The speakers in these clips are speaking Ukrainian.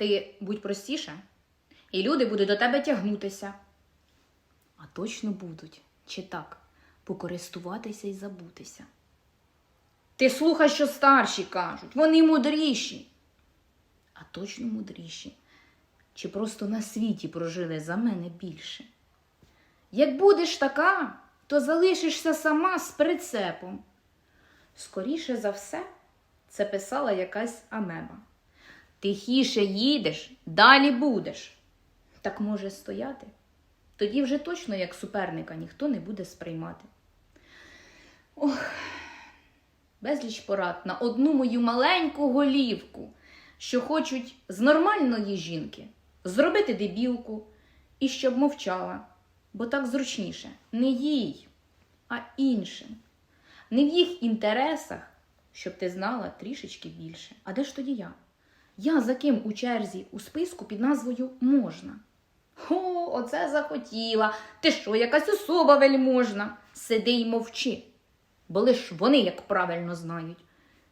Ти будь простіше, і люди будуть до тебе тягнутися. А точно будуть, чи так, покористуватися і забутися. Ти слухай, що старші кажуть, вони мудріші. А точно мудріші. Чи просто на світі прожили за мене більше? Як будеш така, то залишишся сама з прицепом. Скоріше за все, це писала якась амеба. Тихіше їдеш, далі будеш. Так може стояти? Тоді вже точно як суперника ніхто не буде сприймати. Ох, безліч порад на одну мою маленьку голівку, що хочуть з нормальної жінки зробити дебілку і щоб мовчала, бо так зручніше не їй, а іншим. Не в їх інтересах, щоб ти знала трішечки більше. А де ж тоді я? Я за ким у черзі у списку під назвою можна? О, оце захотіла. Ти що, якась особа вельможна? Сиди й мовчи. Бо лиш вони, як правильно знають.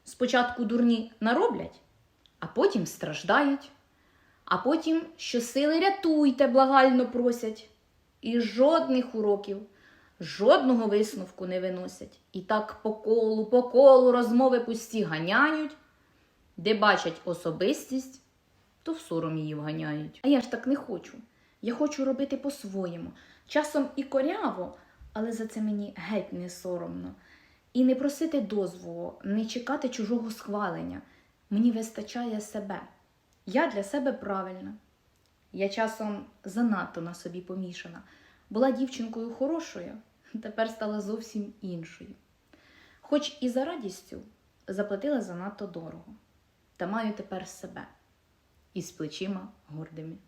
Спочатку дурні нароблять, а потім страждають, а потім щосили рятуйте, благально просять. І жодних уроків, жодного висновку не виносять. І так по колу, по колу розмови пусті ганяють, де бачать особистість, то в сором її вганяють. А я ж так не хочу. Я хочу робити по-своєму. Часом і коряво, але за це мені геть не соромно. І не просити дозволу, не чекати чужого схвалення. Мені вистачає себе. Я для себе правильна. Я часом занадто на собі помішана. Була дівчинкою хорошою, тепер стала зовсім іншою. Хоч і за радістю заплатила занадто дорого, та маю тепер себе із плечима гордими.